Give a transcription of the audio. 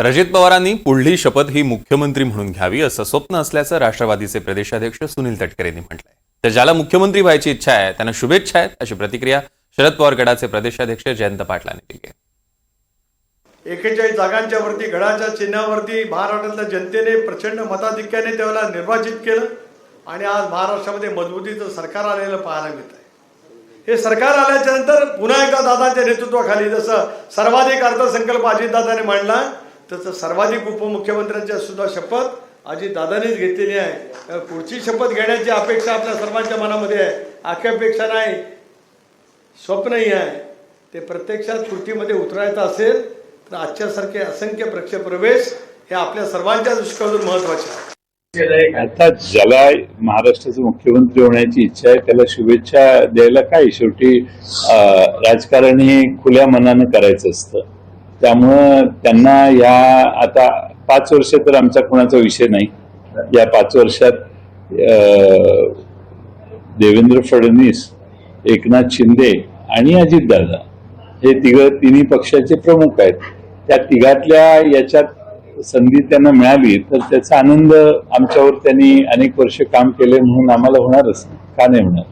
रजित अजित पवारांनी पुढली शपथ ही मुख्यमंत्री म्हणून घ्यावी असं स्वप्न असल्याचं राष्ट्रवादीचे प्रदेशाध्यक्ष सुनील तटकरे यांनी म्हटलंय. तर ज्याला मुख्यमंत्री व्हायची इच्छा आहे त्यांना शुभेच्छा आहेत अशी प्रतिक्रिया शरद पवार गडाचे प्रदेशाध्यक्ष जयंत पाटलांनी दिली आहे. एकेचाळीस जागांच्या वरती गडाच्या चिन्हावरती महाराष्ट्रातल्या जनतेने प्रचंड मताधिक्याने त्याला निर्वाचित केलं आणि आज महाराष्ट्रामध्ये मजबूतीचं सरकार आलेलं पाहायला मिळत आहे हे सरकार आल्याच्यानंतर पुन्हा एकदा दादांच्या नेतृत्वाखाली जसं सर्वाधिक अर्थसंकल्प अजितदादाने मांडला तसं सर्वाधिक उपमुख्यमंत्र्यांच्या सुद्धा शपथ अजितदादानेच घेतलेली आहे. पुढची शपथ घेण्याची अपेक्षा आपल्या सर्वांच्या मनामध्ये आहे. आख्यापेक्षा नाही स्वप्नही आहे. ते प्रत्यक्षात कृतीमध्ये उतरायचं असेल तर आजच्यासारखे असंख्य प्रक्षेप प्रवेश हे आपल्या सर्वांच्या दृष्टीकोनातून महत्त्वाचे आहे. आता ज्याला महाराष्ट्राचे मुख्यमंत्री होण्याची इच्छा आहे त्याला शुभेच्छा द्यायला काय? शेवटी राजकारण हे खुल्या मनानं करायचं असतं. त्यामुळं त्यांना या आता पाच वर्ष तर आमचा कोणाचा विषय नाही. या पाच वर्षात देवेंद्र फडणवीस एकनाथ शिंदे आणि अजितदादा हे तिघ तिन्ही पक्षाचे प्रमुख आहेत. त्या तिघातल्या याच्यात संधी त्यांना मिळाली तर त्याचा आनंद आमच्यावर त्यांनी अनेक वर्ष काम केले म्हणून आम्हाला होणारच का नाही होणार?